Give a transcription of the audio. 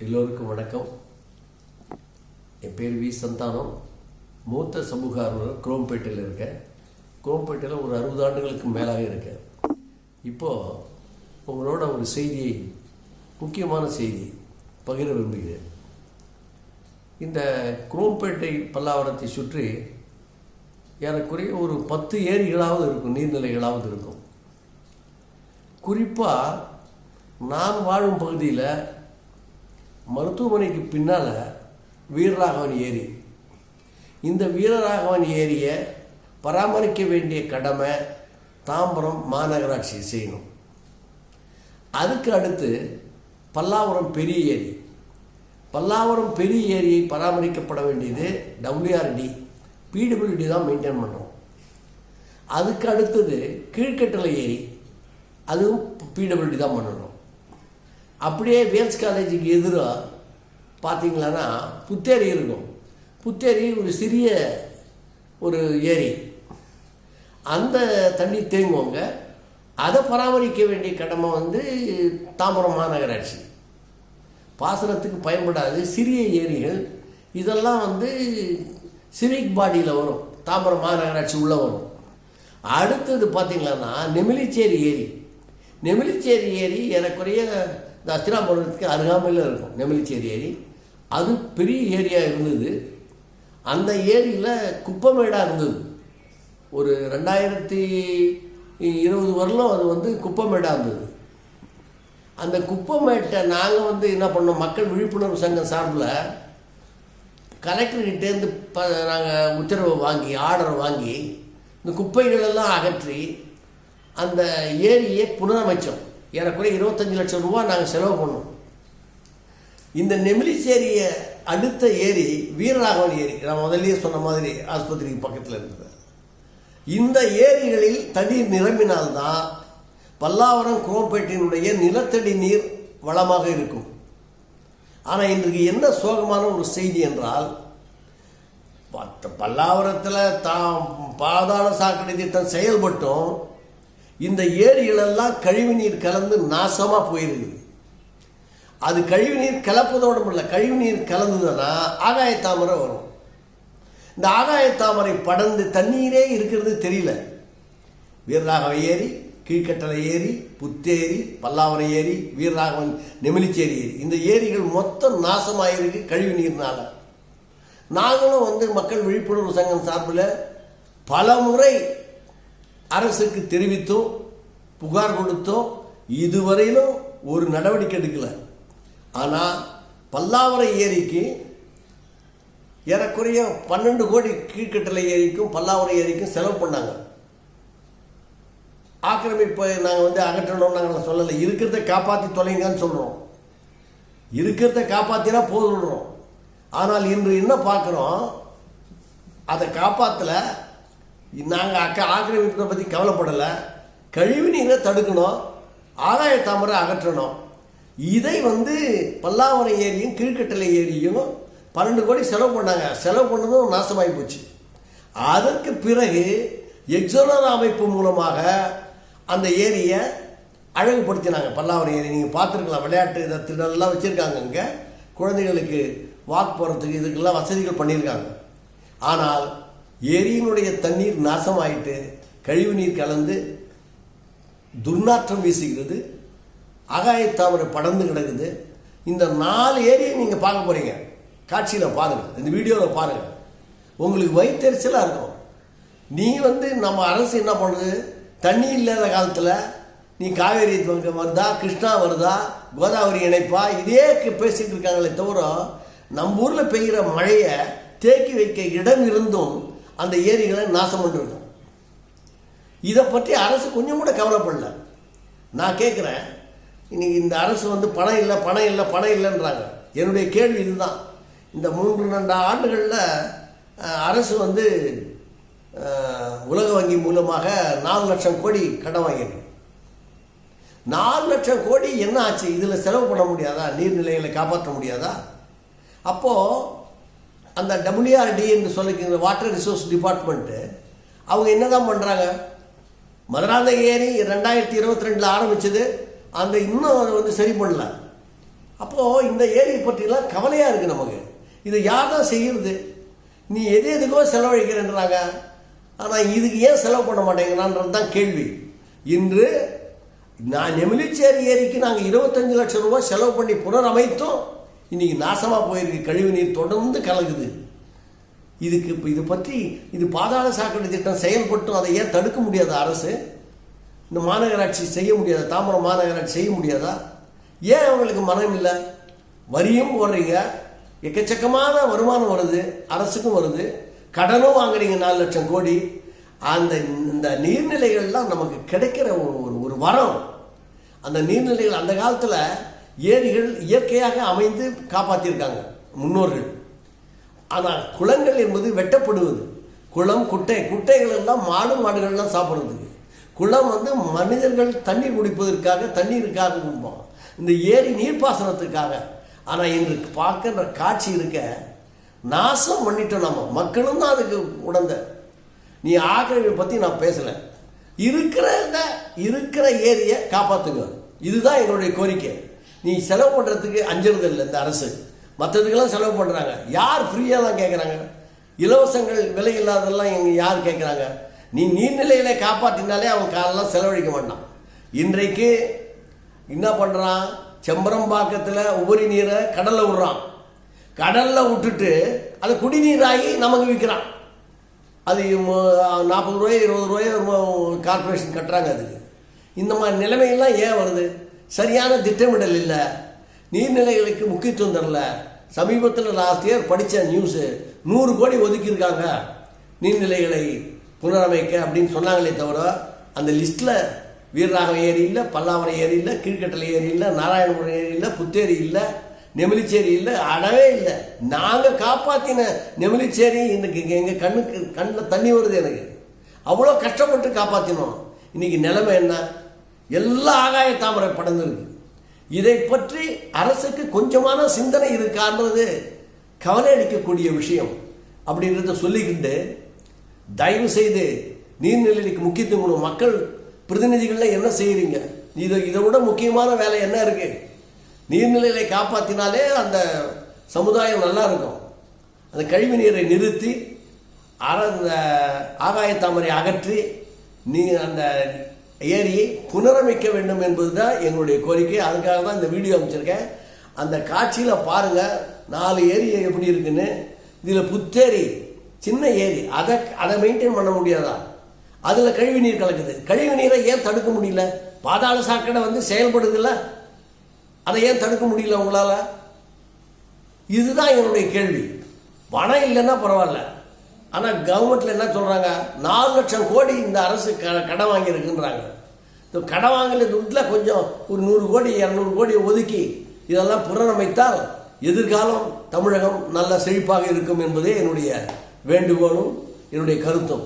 எல்லோருக்கும் வணக்கம். என் பேர் வி. சந்தானம். மூத்த சமூக ஆர்வலர் குரோம்பேட்டையில் இருக்கேன். குரோம்பேட்டையில் ஒரு அறுபது ஆண்டுகளுக்கு மேலாக இருக்கேன். இப்போது உங்களோட ஒரு செய்தியை முக்கியமான செய்தி பகிர விரும்புகிறேன். இந்த குரோம்பேட்டை பல்லாவரத்தை சுற்றி ஏறக்குறைய ஒரு பத்து ஏரிகளாவது இருக்கும் நீர்நிலைகளாவது இருக்கும். குறிப்பாக நான் வாழும் பகுதியில் மருத்துவமனைக்கு பின்னால் வீரராகவன் ஏரி இந்த வீரராகவன் ஏரியை பராமரிக்க வேண்டிய கடமை தாம்பரம் மாநகராட்சி செய்யணும். அதுக்கு அடுத்து பல்லாவரம் பெரிய ஏரி. பல்லாவரம் பெரிய ஏரியை பராமரிக்கப்பட வேண்டியது டபிள்யூஆர்டி பிடபிள்யூடி தான் மெயின்டைன் பண்ணுறோம் அதுக்கு அடுத்தது கீழ்கட்டளை ஏரி. அதுவும் பிடபிள்யூடி தான் பண்ணணும். அப்படியே வேல்ஸ் காலேஜுக்கு எதிராக பார்த்தீங்களான்னா புத்தேரி இருக்கும். புத்தேரி ஒரு சிறிய ஒரு ஏரி. அந்த தண்ணி தேங்குவாங்க. அதை பராமரிக்க வேண்டிய கடமை வந்து தாம்பரம் மாநகராட்சி. பாசனத்துக்கு பயன்படாது சிறிய ஏரிகள். இதெல்லாம் வந்து சிவிக் பாடியில் வரும். தாம்பரம் மாநகராட்சி உள்ளே வரும். அடுத்தது பார்த்தீங்கன்னா நெமிலிச்சேரி ஏரி. நெமிலிச்சேரி ஏரி ஏறக்குறைய இந்த அஸ்திராபுரத்துக்கு அருகாமையில் இருக்கும் நெமிலிச்சேரி ஏரி அது பெரிய ஏரியா இருந்தது. அந்த ஏரியில் குப்பமேடாக இருந்தது. ஒரு ரெண்டாயிரத்தி இருபது வருடம் அது வந்து குப்பமேடாக இருந்தது. அந்த குப்பமேட்டை நாங்கள் வந்து என்ன பண்ணோம் மக்கள் விழிப்புணர்வு சங்கம் சார்பில் கலெக்டர்கிட்டேருந்து ப நாங்கள் உத்தரவு வாங்கி ஆர்டர் வாங்கி இந்த குப்பைகளெல்லாம் அகற்றி அந்த ஏரியை புனரமைச்சோம். ஏறக்குறைய இருபத்தஞ்சு லட்சம் ரூபா நாங்கள் செலவு பண்ணோம். இந்த நெமிலிச்சேரியை அடுத்த ஏரி வீரராகவன் ஏரி நான் முதல்லயே சொன்ன மாதிரி ஆஸ்பத்திரிக்கு பக்கத்தில் இருந்தது. இந்த ஏரிகளில் தண்ணீர் நிரம்பினால்தான் பல்லாவரம் குரோம்பேட்டையினுடைய நிலத்தடி நீர் வளமாக இருக்கும். ஆனால் இன்றைக்கு என்ன சோகமான ஒரு செய்தி என்றால் பல்லாவரத்தில் தாம் பாதாள சாக்கடை திட்டம் செயல்பட்டும். இந்த ஏரிகளெல்லாம் கழிவு நீர் கலந்து நாசமாக போயிருக்குது. அது கழிவு நீர் கலப்பதோடு இல்லை கழிவு நீர் கலந்ததுன்னா ஆகாய தாமரை வரும். இந்த ஆகாய தாமரை படர்ந்து தண்ணீரே இருக்கிறது தெரியல. வீரராகவ ஏரி கீழ்கட்டளை ஏரி புத்தேரி பல்லாவரம் ஏரி வீரராகவன் நெமிலிச்சேரி ஏரி. இந்த ஏரிகள் மொத்தம் நாசமாயிருக்கு கழிவு நீர்னால. நாங்களும் வந்து மக்கள் விழிப்புணர்வு சங்கம் சார்பில் பல முறை அரசுக்கு தெரிவித்தோ புகார் கொடுத்தோ இதுவரையிலும் ஒரு நடவடிக்கை எடுக்கல. ஆனால் பல்லாவரம் ஏரிக்கு ஏறக்குறைய பன்னெண்டு கோடி கீழ்கட்டளை ஏரிக்கும் பல்லாவரம் ஏரிக்கும் செலவு பண்ணாங்க. ஆக்கிரமிப்பை நாங்கள் வந்து அகற்றணும் நாங்கள் சொல்லலை. இருக்கிறத காப்பாற்றி தொலைங்கன்னு சொல்கிறோம் இருக்கிறத காப்பாற்றினா போதுன்றோம் ஆனால் இன்று என்ன பார்க்குறோம்? அதை காப்பாற்றல நாங்கள் அக்க ஆக்கிரமிப்பை பற்றி கவலைப்படலை. கழிவு நீரை தடுக்கணும் ஆதாய தாமரை அகற்றணும். இதை வந்து பல்லாவரம் ஏரியும் கீழ்கட்டளை ஏரியும் பன்னெண்டு கோடி செலவு பண்ணாங்க. செலவு பண்ணதும் நாசமாகி போச்சு. அதற்கு பிறகு எக்ஸோனர் அமைப்பு மூலமாக அந்த ஏரியை அழகுபடுத்தினாங்க. பல்லாவரம் ஏரி நீங்கள் பார்த்துருக்கலாம் விளையாட்டு இதை திடலாம் வச்சுருக்காங்க இங்கே குழந்தைகளுக்கு வாக் போகிறதுக்கு இதுக்கெல்லாம் வசதிகள் பண்ணியிருக்காங்க. ஆனால் ஏரியினுடைய தண்ணீர் நாசமாயிட்டு கழிவு நீர் கலந்து துர்நாற்றம் வீசுகிறது ஆகாய படர்ந்து கிடக்குது. இந்த நாலு ஏரியை நீங்கள் பார்க்க போகிறீங்க காட்சியில் பாருங்கள் இந்த வீடியோவில் பாருங்கள் உங்களுக்கு வயிற்றுச்சலாக இருக்கும். நீ வந்து நம்ம அரசு என்ன பண்ணுது? தண்ணி இல்லாத காலத்தில் நீ காவேரி வருதா கிருஷ்ணா வருதா கோதாவரி இணைப்பா? இதே பேசிகிட்டு இருக்காங்களே தவிர நம்ம ஊரில் பெய்கிற மழையை தேக்கி வைக்க இடம் இருந்தும் அந்த ஏரிகளை நாசம் பண்ணிருக்கோம் இதை பற்றி அரசு கொஞ்சம் கூட கவலைப்படல. நான் கேட்குறேன் இன்றைக்கி இந்த அரசு வந்து பணம் இல்லை பணம் இல்லை பணம் இல்லைன்றாங்க. என்னுடைய கேள்வி இதுதான். இந்த மூன்று ரெண்டு ஆண்டுகளில் அரசு வந்து உலக வங்கி மூலமாக நாலு லட்சம் கோடி கடன் வாங்கியிருக்கு. நாலு லட்சம் கோடி என்ன ஆச்சு? இதில் செலவு பண்ண முடியாதா? நீர்நிலைகளை காப்பாற்ற முடியாதா? அப்போது அந்த டபிள்யூஆர்டி என்று சொல்லிக்கிற வாட்டர் ரிசோர்ஸ் டிபார்ட்மெண்ட்டு அவங்க என்ன தான் பண்ணுறாங்க மதுராந்த ஏரி ரெண்டாயிரத்தி இருபத்தி ரெண்டில் ஆரம்பித்தது அந்த இன்னும் அதை வந்து சரி பண்ணல. அப்போது இந்த ஏரியை பற்றிலாம் கவலையாக இருக்குது நமக்கு. இதை யார் தான் செய்கிறது நீ எது எதுக்கோ செலவழிக்கிறேன்றாங்க. ஆனால் இதுக்கு ஏன் செலவு பண்ண மாட்டேங்கிறான்றது தான் கேள்வி. இன்று நான் நெமிலிச்சேரி ஏரிக்கு நாங்கள் இருபத்தஞ்சு லட்சம் ரூபாய் செலவு பண்ணி புனரமைத்தோம். இன்னைக்கு நாசமாக போயிருக்கு கழிவு நீர் தொடர்ந்து கலக்குது. இதுக்கு இப்போ இது பற்றி இது பாதாள சாக்கடை திட்டம் செயல்பட்டும் அதை ஏன் தடுக்க முடியாத அரசு? இந்த மாநகராட்சி செய்ய முடியாதா? தாம்பரம் மாநகராட்சி செய்ய முடியாதா? ஏன் அவங்களுக்கு மனம் இல்லை? வரியும் போடுறீங்க. எக்கச்சக்கமான வருமானம் வருது அரசுக்கும் வருது. கடனும் வாங்குறீங்க நாலு லட்சம் கோடி. அந்த இந்த நீர்நிலைகள்லாம் நமக்கு கிடைக்கிற ஒரு ஒரு ஒரு வரம். அந்த நீர்நிலைகள் அந்த காலத்தில் ஏரிகள் இயற்கையாக அமைந்து காப்பாற்றியிருக்காங்க முன்னோர்கள். ஆனால் குளங்கள் என்பது வெட்டப்படுவது. குளம் குட்டை குட்டைகள் எல்லாம் மாடு மாடுகள்லாம் சாப்பிட்றதுக்கு. குளம் வந்து மனிதர்கள் தண்ணீர் குடிப்பதற்காக தண்ணீருக்காக குடிப்போம் இந்த ஏரி நீர்ப்பாசனத்துக்காக. ஆனால் இன்று பார்க்கின்ற காட்சி இருக்க நாசம் பண்ணிட்டோம் நம்ம மக்களும் தான் அதுக்கு உடந்த. நீ ஆக்கிரமிப்பை பற்றி நான் பேசலை. இருக்கிறத இருக்கிற ஏரியை காப்பாற்றுங்க இதுதான் என்னுடைய கோரிக்கை. நீ செலவு பண்ணுறதுக்கு அஞ்சுறது இல்லை இந்த அரசு. மற்றதுக்கெல்லாம் செலவு பண்ணுறாங்க யார் ஃப்ரீயாக தான் கேட்குறாங்க இலவசங்கள் விலை இல்லாததெல்லாம் எங்க யார் கேட்குறாங்க நீ நீர்நிலைகளை காப்பாற்றினாலே அவன் காலெல்லாம் செலவழிக்க மாட்டான். இன்றைக்கு என்ன பண்ணுறான் செம்பரம்பாக்கத்தில் உபரி நீரை கடலில் விடுறான். கடலில் விட்டுட்டு அது குடிநீராகி நமக்கு விற்கிறான். அது நாற்பது ரூபாய் இருபது ரூபாய் கார்ப்பரேஷன் கட்டுறாங்க அதுக்கு. இந்த மாதிரி நிலைமையெல்லாம் ஏன் வருது? சரியான திட்டமிடல் இல்லை. நீர்நிலைகளுக்கு முக்கியத்துவம் தரல. சமீபத்தில் லாஸ்ட் இயர் படித்த நியூஸு நூறு கோடி ஒதுக்கியிருக்காங்க. நீர்நிலைகளை புனரமைக்க அப்படின்னு சொன்னாங்களே தவிர அந்த லிஸ்ட்டில் வீரராகவ ஏரி இல்லை பல்லாவரம் ஏரி இல்லை கீழ்கட்டளை ஏரி இல்லை நாராயணபுரம் ஏரி இல்லை புத்தேரி இல்லை நெமிலிச்சேரி இல்லை அடவே இல்லை. நாங்கள் காப்பாற்றின நெமிலிச்சேரி இன்னைக்கு எங்கள் கண்ணுக்கு கண்ணில் தண்ணி வருது எனக்கு. அவ்வளோ கஷ்டப்பட்டு காப்பாற்றினோம் இன்றைக்கி நிலைமை என்ன? எல்லா ஆகாய தாமரை படர்ந்துருக்கு இதை பற்றி அரசுக்கு கொஞ்சமான சிந்தனை இருக்கான்றது கவலை அளிக்கக்கூடிய விஷயம். அப்படின்றத சொல்லிக்கிட்டு தயவு செய்து நீர்நிலைக்கு முக்கியத்துவம் கொடு. மக்கள் பிரதிநிதிகளில் என்ன செய்கிறீங்க இதை இதை விட முக்கியமான வேலை என்ன இருக்கு? நீர்நிலைகளை காப்பாற்றினாலே அந்த சமுதாயம் நல்லா இருக்கும். அந்த கழிவு நீரை நிறுத்தி அற அந்த ஆகாய தாமரை அகற்றி நீ அந்த ஏரியை புனரமைக்க வேண்டும் என்பது தான் எங்களுடைய கோரிக்கை. அதுக்காக தான் இந்த வீடியோ அமைச்சிருக்கேன். அந்த காட்சியில் பாருங்கள் நாலு ஏரி எப்படி இருக்குன்னு. இதில் புத்தேரி சின்ன ஏரி. அதை அதை மெயின்டைன் பண்ண முடியாதா? அதில் கழிவு நீர் கலக்குது. கழிவு நீரை ஏன் தடுக்க முடியல? பாதாள சாக்கடை வந்து செயல்படுதுல்ல. அதை ஏன் தடுக்க முடியல உங்களால்? இதுதான் என்னுடைய கேள்வி. பணம் இல்லைன்னா பரவாயில்ல. ஆனால் கவர்மெண்ட்டில் என்ன சொல்கிறாங்க நாலு லட்சம் கோடி இந்த அரசு க கடன் வாங்கியிருக்குன்றாங்க. இந்த கடன் வாங்கின துட்டில் கொஞ்சம் ஒரு நூறு கோடி இரநூறு கோடி ஒதுக்கி இதெல்லாம் புனரமைத்தால் எதிர்காலம் தமிழகம் நல்ல செழிப்பாக இருக்கும் என்பதே என்னுடைய வேண்டுகோளும் என்னுடைய கருத்தும்.